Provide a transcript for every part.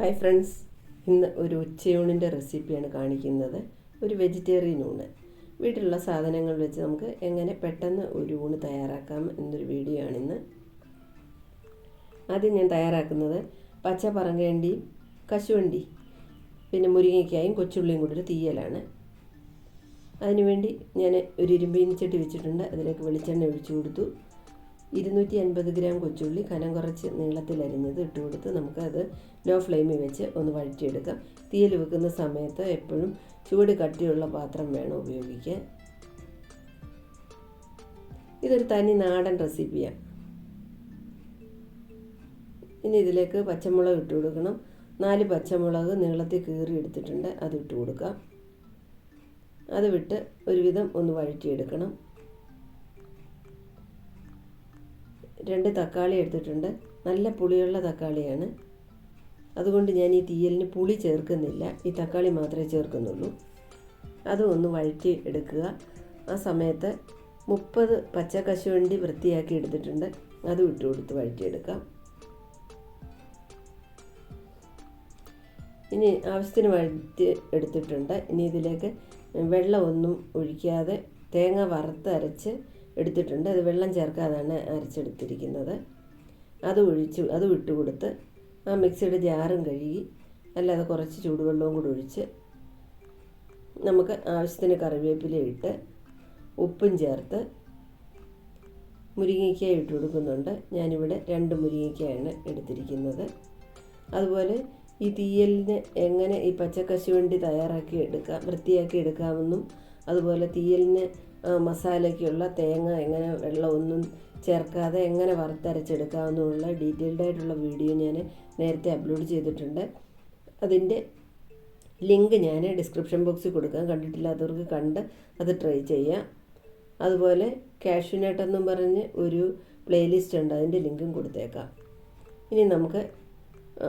Hi friends ഇന്ന് ഒരു ഉച്ചയൂണിന്റെ റെസിപ്പിയാണ് കാണിക്കുന്നത്. ഒരു വെജിറ്റേറിയൻ ഊണ്. വീട്ടിലുള്ള സാധനങ്ങൾ വെച്ച് നമുക്ക് എങ്ങനെ പെട്ടെന്ന് ഒരു ഊണ് തയ്യാറാക്കാം എന്നൊരു വീഡിയോ ആണിന്ന് ആദ്യം ഞാൻ തയ്യാറാക്കുന്നത് പച്ച പറങ്കേണ്ടിയും കശുവണ്ടി പിന്നെ മുരിങ്ങയ്ക്കായും കൊച്ചുള്ളിയും കൂടി ഒരു തീയലാണ്. അതിനുവേണ്ടി ഞാൻ ഒരു ഇരുമ്പീനിച്ചട്ടി വെച്ചിട്ടുണ്ട്. അതിലേക്ക് വെളിച്ചെണ്ണ ഒഴിച്ചു കൊടുത്തു. ഇരുന്നൂറ്റി അൻപത് ഗ്രാം കൊച്ചുള്ളി കനം കുറച്ച് നീളത്തിൽ അരിഞ്ഞത് ഇട്ട് കൊടുത്ത് നമുക്കത് ലോ ഫ്ലെയിമിൽ വെച്ച് ഒന്ന് വഴറ്റിയെടുക്കാം. തീയിൽ വെക്കുന്ന സമയത്ത് എപ്പോഴും ചൂട് കട്ടിയുള്ള പാത്രം വേണം ഉപയോഗിക്കാൻ. ഇതൊരു തനി നാടൻ റെസിപ്പിയാണ് ഇനി ഇതിലേക്ക് പച്ചമുളക് ഇട്ട് കൊടുക്കണം. നാല് പച്ചമുളക് നീളത്തിൽ കീറി എടുത്തിട്ടുണ്ട്. അത് ഇട്ട് കൊടുക്കാം. അത് വിട്ട് ഒരുവിധം ഒന്ന് വഴറ്റിയെടുക്കണം. രണ്ട് തക്കാളി എടുത്തിട്ടുണ്ട്. നല്ല പുളിയുള്ള തക്കാളിയാണ്. അതുകൊണ്ട് ഞാൻ ഈ തീയലിന് പുളി ചേർക്കുന്നില്ല. ഈ തക്കാളി മാത്രമേ ചേർക്കുന്നുള്ളൂ. അതും ഒന്ന് വഴറ്റി എടുക്കുക. ആ സമയത്ത് മുപ്പത് പച്ചക്കശുവണ്ടി വൃത്തിയാക്കി എടുത്തിട്ടുണ്ട്. അതും ഇട്ട് കൊടുത്ത് വഴറ്റിയെടുക്കാം. ഇനി ആവശ്യത്തിന് വഴറ്റി എടുത്തിട്ടുണ്ട്. ഇനി ഇതിലേക്ക് വെള്ളമൊന്നും ഒഴിക്കാതെ തേങ്ങ വറുത്തരച്ച് എടുത്തിട്ടുണ്ട്. അത് വെള്ളം ചേർക്കാതാണ് അരച്ചെടുത്തിരിക്കുന്നത്. അത് ഒഴിച്ച് അത് വിട്ടുകൊടുത്ത് ആ മിക്സിയുടെ ജാറും കഴുകി അല്ലാതെ കുറച്ച് ചൂടുവെള്ളവും കൂടി ഒഴിച്ച് നമുക്ക് ആവശ്യത്തിന് കറിവേപ്പില ഇട്ട് ഉപ്പും ചേർത്ത് മുരിങ്ങയ്ക്കായ ഇട്ട് കൊടുക്കുന്നുണ്ട്. ഞാനിവിടെ രണ്ട് മുരിങ്ങയ്ക്കായാണ് എടുത്തിരിക്കുന്നത്. അതുപോലെ ഈ തീയലിന് എങ്ങനെ ഈ പച്ചക്കശുവണ്ടി തയ്യാറാക്കി എടുക്കാം വൃത്തിയാക്കി എടുക്കാമെന്നും അതുപോലെ തീയലിന് മസാലയ്ക്കുള്ള തേങ്ങ എങ്ങനെ വെള്ളമൊന്നും ചേർക്കാതെ എങ്ങനെ വറുത്തരച്ചെടുക്കാമെന്നുള്ള ഡീറ്റെയിൽഡ് ആയിട്ടുള്ള വീഡിയോ ഞാൻ നേരത്തെ അപ്ലോഡ് ചെയ്തിട്ടുണ്ട്. അതിന്റെ ലിങ്ക് ഞാൻ ഡിസ്ക്രിപ്ഷൻ ബോക്സിൽ കൊടുക്കാം. കണ്ടിട്ടില്ലാത്തവർക്ക് കണ്ട് അത് ട്രൈ ചെയ്യാം. അതുപോലെ ക്യാഷ്യു നേട്ടെന്നും പറഞ്ഞ് ഒരു പ്ലേലിസ്റ്റ് ഉണ്ട്. അതിന്റെ ലിങ്കും കൊടുത്തേക്കാം. ഇനി നമുക്ക്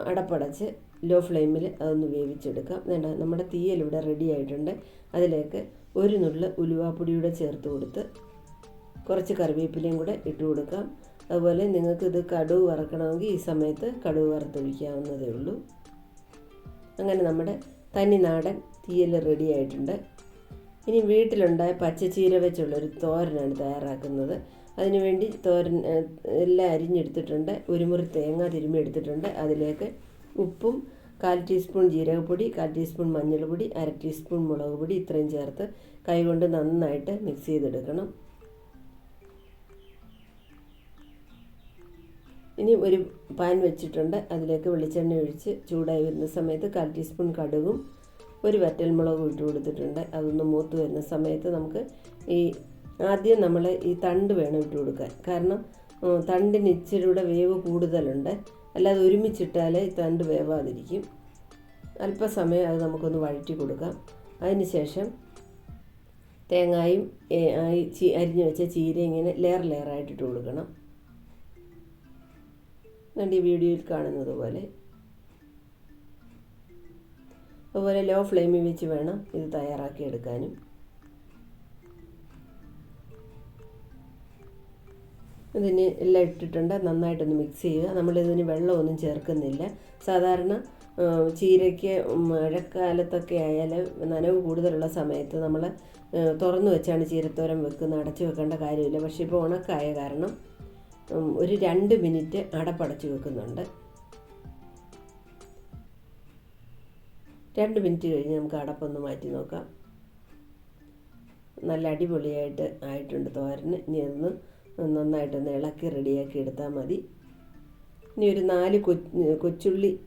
അടപ്പടച്ച് ലോ ഫ്ലെയിമിൽ അതൊന്ന് വേവിച്ചെടുക്കാം. വേണ്ട നമ്മുടെ തീയൽ ഇവിടെ റെഡി ആയിട്ടുണ്ട്. അതിലേക്ക് ഒരു നുള്ള് ഉലുവാപ്പൊടിയുടെ ചേർത്ത് കൊടുത്ത് കുറച്ച് കറിവേപ്പിലയും കൂടെ ഇട്ട് കൊടുക്കാം. അതുപോലെ നിങ്ങൾക്ക് ഇത് കടുവ് വറക്കണമെങ്കിൽ ഈ സമയത്ത് കടുവ് വറുത്തൊഴിക്കാവുന്നതേ ഉള്ളൂ. അങ്ങനെ നമ്മുടെ തനി നാടൻ തീയൽ റെഡി ആയിട്ടുണ്ട്. ഇനി വീട്ടിലുണ്ടായ പച്ചച്ചീര വെച്ചുള്ളൊരു തോരനാണ് തയ്യാറാക്കുന്നത്. അതിനുവേണ്ടി തോരൻ എല്ലാം അരിഞ്ഞെടുത്തിട്ടുണ്ട്. ഒരു മുറി തേങ്ങ തിരുമ്മി എടുത്തിട്ടുണ്ട്. അതിലേക്ക് ഉപ്പും കാൽ ടീസ്പൂൺ ജീരകപ്പൊടി കാൽ ടീസ്പൂൺ മഞ്ഞൾപ്പൊടി അര ടീസ്പൂൺ മുളക് പൊടി ഇത്രയും ചേർത്ത് കൈകൊണ്ട് നന്നായിട്ട് മിക്സ് ചെയ്തെടുക്കണം. ഇനി ഒരു പാൻ വെച്ചിട്ടുണ്ട്. അതിലേക്ക് വെളിച്ചെണ്ണ ഒഴിച്ച് ചൂടായി വരുന്ന സമയത്ത് കാൽ ടീസ്പൂൺ കടുകും ഒരു വറ്റൽ വറ്റൽമുളകും ഇട്ട് കൊടുത്തിട്ടുണ്ട്. അതൊന്ന് മൂത്ത് വരുന്ന സമയത്ത് നമുക്ക് ഈ ആദ്യം നമ്മൾ ഈ തണ്ട് വേണം ഇട്ട് കൊടുക്കാൻ. കാരണം തണ്ടിന് ഇച്ചിരിയുടെ വേവ് കൂടുതലുണ്ട്. അല്ലാതെ ഒരുമിച്ചിട്ടാൽ തണ്ട് വേവാതിരിക്കും. അല്പസമയം അത് നമുക്കൊന്ന് വഴറ്റി കൊടുക്കാം. അതിന് ശേഷം തേങ്ങായും അരിഞ്ഞു വെച്ച ചീര ഇങ്ങനെ ലെയർ ലെയറായിട്ട് ഇട്ട് കൊടുക്കണം. എന്നിട്ട് ഈ വീഡിയോയിൽ കാണുന്നത് പോലെ. അതുപോലെ ലോ ഫ്ലെയിമിൽ വെച്ച് വേണം ഇത് തയ്യാറാക്കി എടുക്കാനും. ഇതിന് എല്ലാം ഇട്ടിട്ടുണ്ട്. നന്നായിട്ടൊന്ന് മിക്സ് ചെയ്യുക. നമ്മളിതിന് വെള്ളമൊന്നും ചേർക്കുന്നില്ല. സാധാരണ ചീരയ്ക്ക് മഴക്കാലത്തൊക്കെ ആയാൽ നനവ് കൂടുതലുള്ള സമയത്ത് നമ്മൾ തുറന്നു വെച്ചാണ് ചീരത്തോരം വെക്കുന്നത് അടച്ചു വെക്കേണ്ട കാര്യമില്ല. പക്ഷേ ഇപ്പോൾ ഉണക്കായ കാരണം ഒരു രണ്ട് മിനിറ്റ് അടപ്പടച്ച് വെക്കുന്നുണ്ട്. രണ്ട് മിനിറ്റ് കഴിഞ്ഞ് നമുക്ക് അടപ്പൊന്ന് മാറ്റി നോക്കാം. നല്ല അടിപൊളിയായിട്ട് ആയിട്ടുണ്ട് തോരന്. ഇനി ഒന്ന് നന്നായിട്ടൊന്ന് ഇളക്കി റെഡിയാക്കി എടുത്താൽ മതി. ഇനി ഒരു നാല് കൊച്ചുള്ളി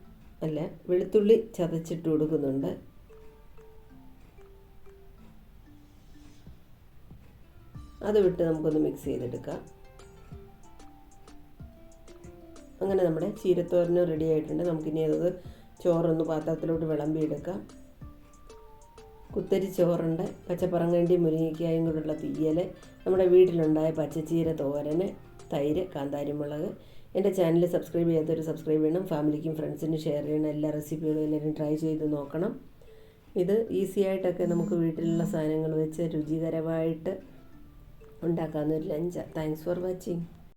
അല്ല വെളുത്തുള്ളി ചതച്ചിട്ട് കൊടുക്കുന്നുണ്ട്. അത് വിട്ട് നമുക്കൊന്ന് മിക്സ് ചെയ്തെടുക്കാം. അങ്ങനെ നമ്മുടെ ചീരത്തോരനും റെഡി ആയിട്ടുണ്ട്. നമുക്കിനി അത് ചോറൊന്ന് പാത്രത്തിലോട്ട് വിളമ്പിയെടുക്കാം. കുത്തരി ചോറുണ്ട് പച്ചപ്പറങ്ങണ്ടി മുരിങ്ങയ്ക്കായും കൂടെയുള്ള തീയൽ നമ്മുടെ വീട്ടിലുണ്ടായ പച്ചച്ചീര തോരന് തൈര് കാന്താരിമുളക്. എന്റെ ചാനൽ സബ്സ്ക്രൈബ് ചെയ്യാത്തൊരു സബ്സ്ക്രൈബ് ചെയ്യണം ഫാമിലിക്കും ഫ്രണ്ട്സിനും ഷെയർ ചെയ്യണം എല്ലാ റെസിപ്പികളും എല്ലാവരും ട്രൈ ചെയ്ത് നോക്കണം. ഇത് ഈസി ആയിട്ടൊക്കെ നമുക്ക് വീട്ടിലുള്ള സാധനങ്ങൾ വെച്ച് രുചികരമായിട്ട് ഉണ്ടാക്കാവുന്ന ഒരു ലഞ്ചാണ് താങ്ക്സ് ഫോർ വാച്ചിങ്